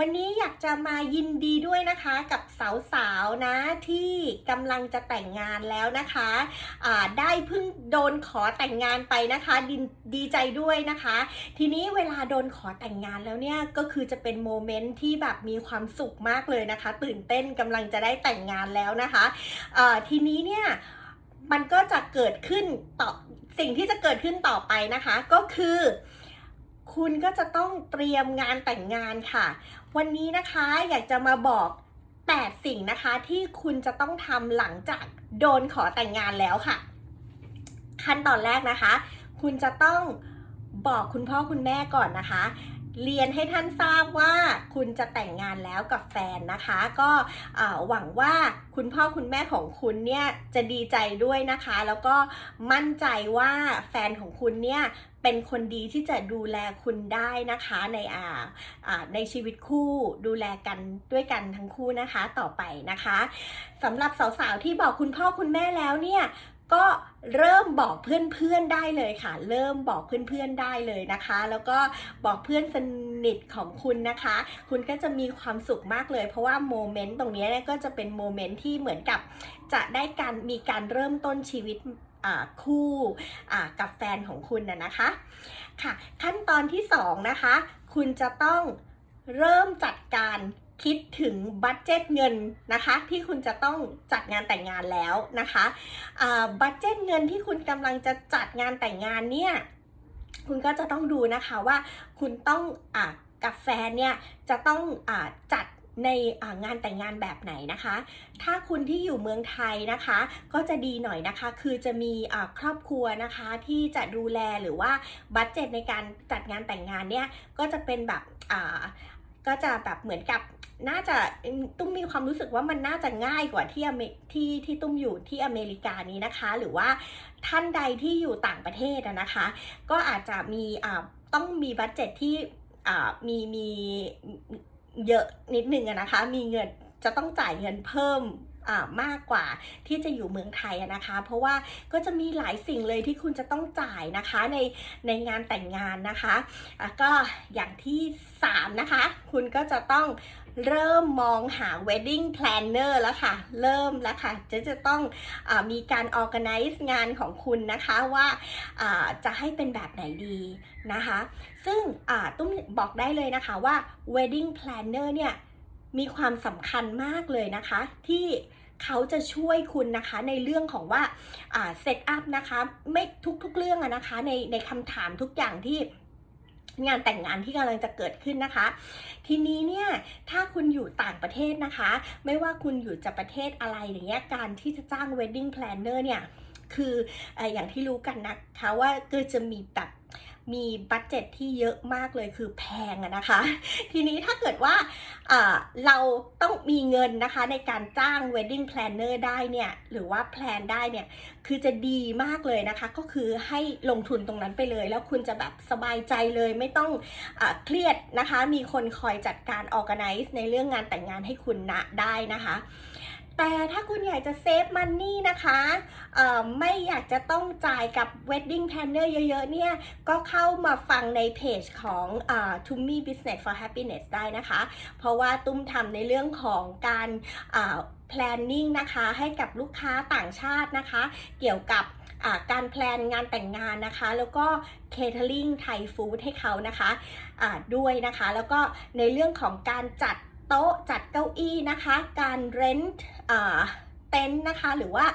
วันนี้อยากจะมายินดีด้วยนะคะกับสาวๆนะที่กำลังจะแต่งงานแล้วนะคะอ่าได้เพิ่งโดนขอแต่งงานไปนะคะดดีใจด้วยนะคะ ทีนี้เวลาโดนขอแต่งงานแล้วเนี่ยก็คือจะเป็นโมเมนต์ที่แบบมีความสุขมากเลยนะคะ ตื่นเต้นกำลังจะได้แต่งงานแล้วนะคะอ่าทีนี้เนี่ยมันก็จะเกิดขึ้นต่อสิ่งที่จะเกิดขึ้นต่อไปนะคะ ก็คือ คุณก็จะต้องเตรียมงานแต่งงานค่ะ วันนี้นะคะอยากจะมาบอก 8 สิ่งนะคะที่คุณจะต้องทำหลังจากโดนขอแต่งงานแล้วค่ะ ขั้นตอนแรกนะคะ คุณจะต้องบอกคุณพ่อคุณแม่ก่อนนะคะ เรียนให้ท่านทราบว่าคุณจะแต่งงานแล้วกับแฟนนะคะ ก็หวังว่าคุณพ่อคุณแม่ของคุณเนี่ยจะดีใจด้วยนะคะ แล้วก็มั่นใจว่าแฟนของคุณเนี่ย เป็นคนดีที่จะดูแลคุณได้นะคะในอ่าในชีวิตคู่ดูแลกันด้วยกันทั้งคู่นะคะต่อไปนะคะสำหรับสาวๆที่บอกคุณพ่อคุณแม่แล้วเนี่ยก็เริ่มบอกเพื่อนๆได้เลยค่ะ เริ่มบอกเพื่อนๆได้เลยนะคะ แล้วก็บอกเพื่อนสนิทของคุณนะคะ คุณก็จะมีความสุขมากเลย เพราะว่าโมเมนต์ตรงนี้ก็จะเป็นโมเมนต์ที่เหมือนกับจะได้การมีการเริ่มต้นชีวิต คู่กับแฟนของคุณนะนะคะค่ะ ขั้นตอนที่สองนะคะ คุณจะต้องเริ่มจัดการคิดถึงบัตเจ็ตเงินนะคะ ที่คุณจะต้องจัดงานแต่งงานแล้วนะคะบัตเจ็ตเงินที่คุณกำลังจะจัดงานแต่งงานเนี่ยคุณก็จะต้องดูนะคะว่าคุณต้องอกับแฟนเนี่ยจะต้องอจัด ในงานแต่งงานแบบไหนนะคะ ถ้าคุณที่อยู่เมืองไทยนะคะ ก็จะดีหน่อยนะคะ คือจะมีครอบครัวนะคะที่จะดูแลหรือว่าบัตเจ็ตในการจัดงานแต่งงานเนี่ยก็จะเป็นแบบก็จะแบบเหมือนกับน่าจะตุ้มมีความรู้สึกว่ามันน่าจะง่ายกว่าที่ที่ที่ตุ้มอยู่ที่อเมริกานี้นะคะ หรือว่าท่านใดที่อยู่ต่างประเทศนะคะ ก็อาจจะมีต้องมีบัตเจ็ตที่มีมี เยอะนิดนึงอะนะคะ มีเงินจะต้องจ่ายเงินเพิ่มอ่ามากกว่าที่จะอยู่เมืองไทยอะนะคะ เพราะว่าก็จะมีหลายสิ่งเลยที่คุณจะต้องจ่ายนะคะในในงานแต่งงานนะคะอะก็อย่างที่ 3 นะคะ คุณก็จะต้อง เริ่มมองหา wedding planner แล้วค่ะ เริ่มแล้วค่ะจะจะต้องอมีการ organize งานของคุณนะคะว่าจะให้เป็นแบบไหนดีนะคะ ซึ่งตุ้มบอกได้เลยนะคะว่า wedding planner เนี่ยมีความสำคัญมากเลยนะคะ ที่เขาจะช่วยคุณนะคะในเรื่องของว่าเซตอัพนะคะ ไม่ทุกๆเรื่องอะนะคะในในคำถามทุกอย่างที่ งานแต่งงานที่กำลังจะเกิดขึ้นนะคะ ทีนี้เนี่ยถ้าคุณอยู่ต่างประเทศนะคะ ไม่ว่าคุณอยู่จะประเทศอะไรอย่างเงี้ยการที่จะจ้าง wedding planner เนี่ยคืออย่างที่รู้กันนะคะว่าก็จะมีแบบ มีบัตเจ็ตที่เยอะมากเลยคือแพงอะนะคะ ทีนี้ถ้าเกิดว่าเราต้องมีเงินนะคะในการจ้าง wedding planner ได้เนี่ยหรือว่าแพลนได้เนี่ยคือจะดีมากเลยนะคะ ก็คือให้ลงทุนตรงนั้นไปเลย แล้วคุณจะแบบสบายใจเลยไม่ต้องอเครียดนะคะ มีคนคอยจัดการ organize ในเรื่องงานแต่งงานให้คุณนะได้นะคะ แต่ถ้าคุณอยากจะเซฟมันนี่นะคะไม่อยากจะต้องจ่ายกับ wedding planner เยอะๆเนี่ย ก็เข้ามาฟังในเพจของ t u m m y Business for Happiness ได้นะคะ เพราะว่าตุ้มทำในเรื่องของการ planning นะคะให้กับลูกค้าต่างชาตินะคะ เกี่ยวกับการแพลนงานแต่งงานนะคะ แล้วก็ catering ไทยฟู้ดให้เขานะคะะด้วยนะคะ แล้วก็ในเรื่องของการจัด โต๊ะจัดเก้าอี้นะคะ การเรนต์เต็นท์นะคะ หรือว่า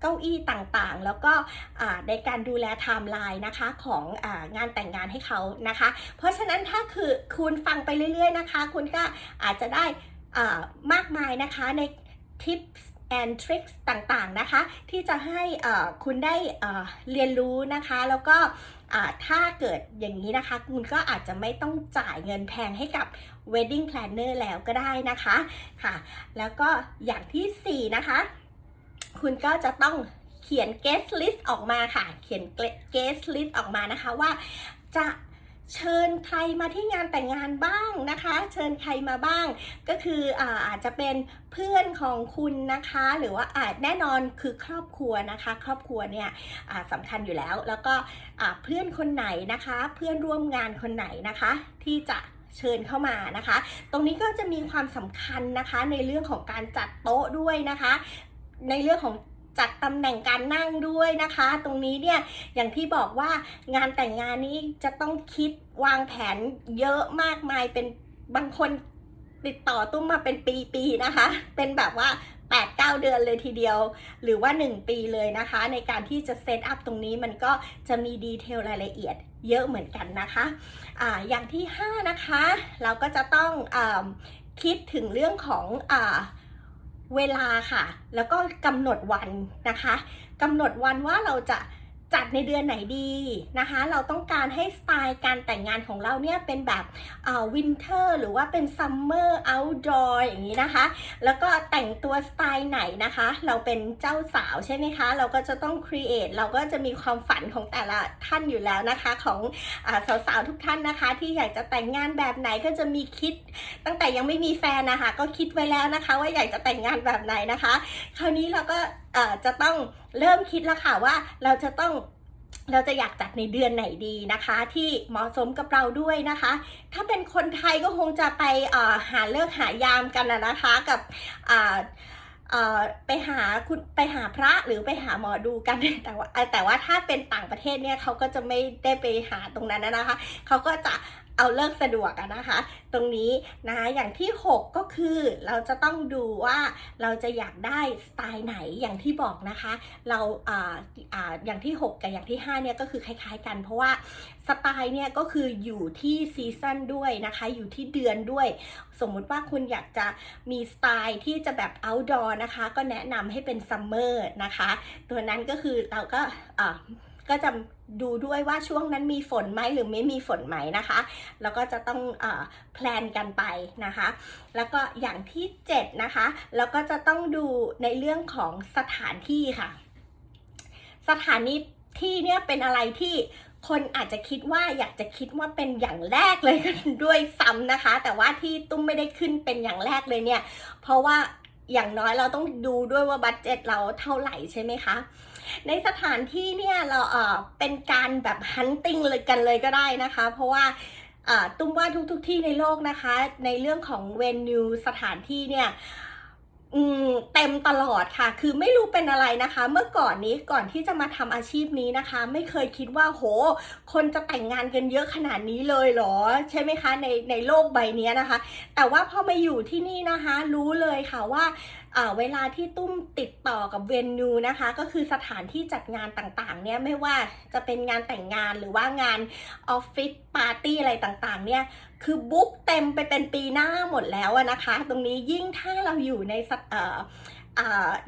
เก้าอี้ต่างๆ แล้วก็ในการดูแลไทม์ไลน์นะคะขององานแต่งงานให้เขานะคะ เพราะฉะนั้นถ้าคือคุณฟังไปเรื่อยๆนะคะ คุณก็อาจจะได้มากมายนะคะในทิป and tricks ต่างๆนะคะ ที่จะให้คุณได้เรียนรู้นะคะ แล้วก็ถ้าเกิดอย่างนี้นะคะ คุณก็อาจจะไม่ต้องจ่ายเงินแพงให้กับ wedding planner แล้วก็ได้นะคะค่ะ แล้วก็อย่างที่ 4 นะคะ คุณก็จะต้องเขียน guest list ออกมาค่ะ เขียน guest list ออกมานะคะว่าจะ เชิญใครมาที่งานแต่งงานบ้างนะคะ เชิญใครมาบ้าง ก็คืออาอาจจะเป็นเพื่อนของคุณนะคะ หรือว่าอาจแน่นอนคือครอบครัวนะคะ ครอบครัวเนี่ยสำคัญอยู่แล้ว แล้วก็เพื่อนคนไหนนะคะ เพื่อนร่วมงานคนไหนนะคะ ที่จะเชิญเข้ามานะคะ ตรงนี้ก็จะมีความสำคัญนะคะในเรื่องของการจัดโต๊ะด้วยนะคะ ในเรื่องของ จัดตำแหน่งการนั่งด้วยนะคะ ตรงนี้เนี่ยอย่างที่บอกว่างานแต่งงานนี้จะต้องคิดวางแผนเยอะมากมายเป็นบางคนติดต่อตุ้มมาเป็นปีๆนะคะ เป็นแบบว่า8-9 เดือนเลยทีเดียว หรือว่า 1 ปีเลยนะคะ ในการที่จะเซตอัพตรงนี้มันก็จะมีดีเทลรายละเอียดเยอะเหมือนกันนะคะอ่าอย่างที่ 5 นะคะ เราก็จะต้องอคิดถึงเรื่องของอา เวลาค่ะ แล้วก็กำหนดวันนะคะกำหนดวันว่าเราจะ จัดในเดือนไหนดีนะคะ เราต้องการให้สไตล์การแต่งงานของเราเนี่ยเป็นแบบวินเทอร์หรือว่าเป็นซัมเมอร์เอาท์ดอร์อย่างนี้นะคะ แล้วก็แต่งตัวสไตล์ไหนนะคะ เราเป็นเจ้าสาวใช่ไหมคะ เราก็จะต้องครีเอทเราก็จะมีความฝันของแต่ละท่านอยู่แล้วนะคะ ของอาสาวๆทุกท่านนะคะ ที่อยากจะแต่งงานแบบไหนก็จะมีคิด ตั้งแต่ยังไม่มีแฟนนะคะ ก็คิดไว้แล้วนะคะ ว่าอยากจะแต่งงานแบบไหนนะคะ คราวนี้เราก็ จะต้องเริ่มคิดแล้วค่ะว่าเราจะต้องเราจะอยากจัดในเดือนไหนดีนะคะ ที่เหมาะสมกับเราด้วยนะคะ ถ้าเป็นคนไทยก็คงจะไปหาเลิกหายามกันนะคะกับไปหาคุณไปหาพระหรือไปหาหมอดูกันแต่ว่าแต่ว่าถ้าเป็นต่างประเทศเนี่ยเขาก็จะไม่ได้ไปหาตรงนั้นนะคะเขาก็จะ เอาเลิกสะดวกนะคะ ตรงนี้นะอย่างที่ 6 ก็คือเราจะต้องดูว่าเราจะอยากได้สไตล์ไหนอย่างที่บอกนะคะ เราอ่าอ่าอย่างที่ 6 กับอย่างที่5เนี่ยก็คือคล้ายๆกัน เพราะว่าสไตล์เนี่ยก็คืออยู่ที่ซีซันด้วยนะคะ อยู่ที่เดือนด้วย สมมุติว่าคุณอยากจะมีสไตล์ที่จะแบบ outdoor นะคะ ก็แนะนำให้เป็นซัมเมอร์นะคะ ตัวนั้นก็คือเราก็อ่า ก็จะดูด้วยว่าช่วงนั้นมีฝนไหมหรือไม่มีฝนไหมนะคะ แล้วก็จะต้องอแพลนกันไปนะคะ แล้วก็อย่างที่ 7 นะคะ แล้วก็จะต้องดูในเรื่องของสถานที่ค่ะ สถานที่เนี่ยเป็นอะไรที่คนอาจจะคิดว่าอยากจะคิดว่าเป็นอย่างแรกเลยด้วยซ้ำนะคะ แต่ว่าที่ตุ้มไม่ได้ขึ้นเป็นอย่างแรกเลยเนี่ย เพราะว่า อย่างน้อยเราต้องดูด้วยว่าบัตเจ็ตเราเท่าไหร่ใช่ไหมคะ ในสถานที่เนี่ยเราเออเป็นการแบบฮันติงเลยกันเลยก็ได้นะคะ เพราะว่าตุ้มว่าทุกๆทที่ในโลกนะคะ ในเรื่องของเวนิวสถานที่เนี่ย เต็มตลอดค่ะ คือไม่รู้เป็นอะไรนะคะ เมื่อก่อนนี้ก่อนที่จะมาทำอาชีพนี้นะคะ ไม่เคยคิดว่าโห คนจะแต่งงานกันเยอะขนาดนี้เลยเหรอ ใช่ไหมคะในในโลกใบนี้นะคะ แต่ว่าพอมาอยู่ที่นี่นะคะ รู้เลยค่ะว่าเวลาที่ตุ้มติดต่อกับเวนูนะคะ ก็คือสถานที่จัดงานต่างๆ เนี่ยไม่ว่าจะเป็นงานแต่งงานหรือว่างานออฟฟิศปาร์ตี้อะไรต่างๆ เนี่ยคือบุ๊กเต็มไปเป็นปีหน้าหมดแล้วนะคะ ตรงนี้ยิ่งถ้าเราอยู่ใน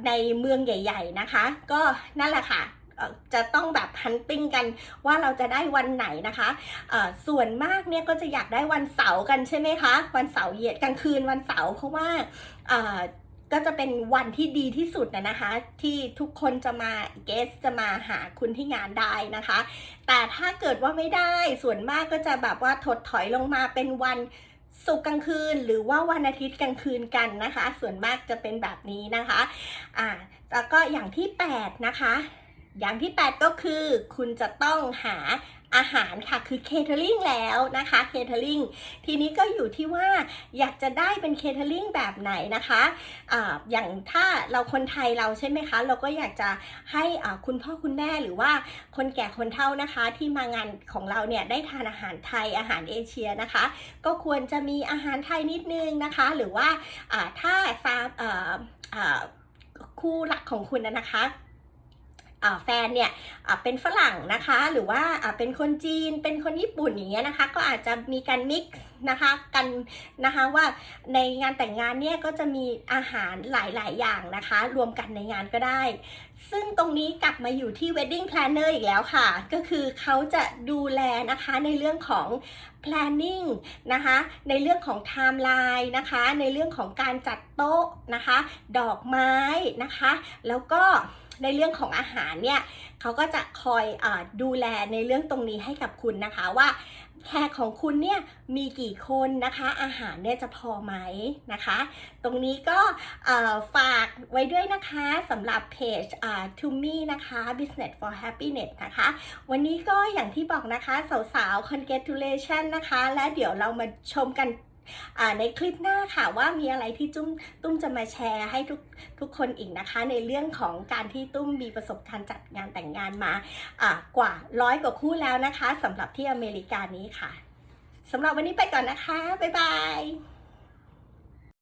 ในเมืองใหญ่ ๆนะคะ ก็นั่นแหละค่ะเอ่อจะต้องแบบฮันติ้งกันว่าเราจะได้วันไหนนะคะเอ่อส่วนมากเนี่ยก็จะอยากได้วันเสาร์กันใช่ไหมคะ วันเสาร์เย็นกลางคืนวันเสาร์เพราะว่า ก็จะเป็นวันที่ดีที่สุดนะนะคะ ที่ทุกคนจะมาเกสจะมาหาคุณที่งานได้นะคะ แต่ถ้าเกิดว่าไม่ได้ส่วนมากก็จะแบบว่าถดถอยลงมาเป็นวันศุกร์กลางคืนหรือว่าวันอาทิตย์กลางคืนกันนะคะ ส่วนมากจะเป็นแบบนี้นะคะอ่าแล้วก็อย่างที่ 8 นะคะ อย่างที่ 8 ก็คือคุณจะต้องหา อาหารค่ะคือเคเทอริงแล้วนะคะเคเทอริงทีนี้ก็อยู่ที่ว่าอยากจะได้เป็นเคเทอริงแบบไหนนะคะออย่างถ้าเราคนไทยเราใช่ไหมคะ เราก็อยากจะให้คุณพ่อคุณแม่หรือว่าคนแก่คนเฒ่านะคะที่มางานของเราเนี่ยได้ทานอาหารไทยอาหารเอเชียนะคะ ก็ควรจะมีอาหารไทยนิดนึงนะคะ หรือว่าถ้าซาคู่รักของคุณนะคะ แฟนเนี่ยเป็นฝรั่งนะคะ หรือว่าอ่าเป็นคนจีนเป็นคนญี่ปุ่นอย่างเงี้ยนะคะ ก็อาจจะมีการมิกซ์นะคะกันนะคะว่าในงานแต่งงานเนี่ยก็จะมีอาหารหลาย ๆ อย่างนะคะ รวมกันในงานก็ได้ ซึ่งตรงนี้กลับมาอยู่ที่ wedding planner อีกแล้วค่ะ ก็คือเขาจะดูแลนะคะในเรื่องของ planning นะคะ ในเรื่องของ timeline นะคะ ในเรื่องของการจัดโต๊ะนะคะ ดอกไม้นะคะ แล้วก็ ในเรื่องของอาหารเนี่ยเขาก็จะคอยอดูแลในเรื่องตรงนี้ให้กับคุณนะคะว่าแขกของคุณเนี่ยมีกี่คนนะคะ อาหารเนี่ยจะพอไหมนะคะ ตรงนี้ก็ฝากไว้ด้วยนะคะสำหรับเพจ To Me นะคะ Business for Happiness นะคะ วันนี้ก็อย่างที่บอกนะคะ สาวๆ congratulation นะคะ และเดี๋ยวเรามาชมกัน ในคลิปหน้าค่ะว่ามีอะไรที่ตุ้มตุ้มจะมาแชร์ให้ทุกทุกคนอีกนะคะ ในเรื่องของการที่ตุ้มมีประสบการณ์จัดงานแต่งงานมากว่าร้อยกว่าคู่แล้วนะคะสำหรับที่อเมริกานี้ค่ะสำหรับวันนี้ไปก่อนนะคะ บ๊ายบาย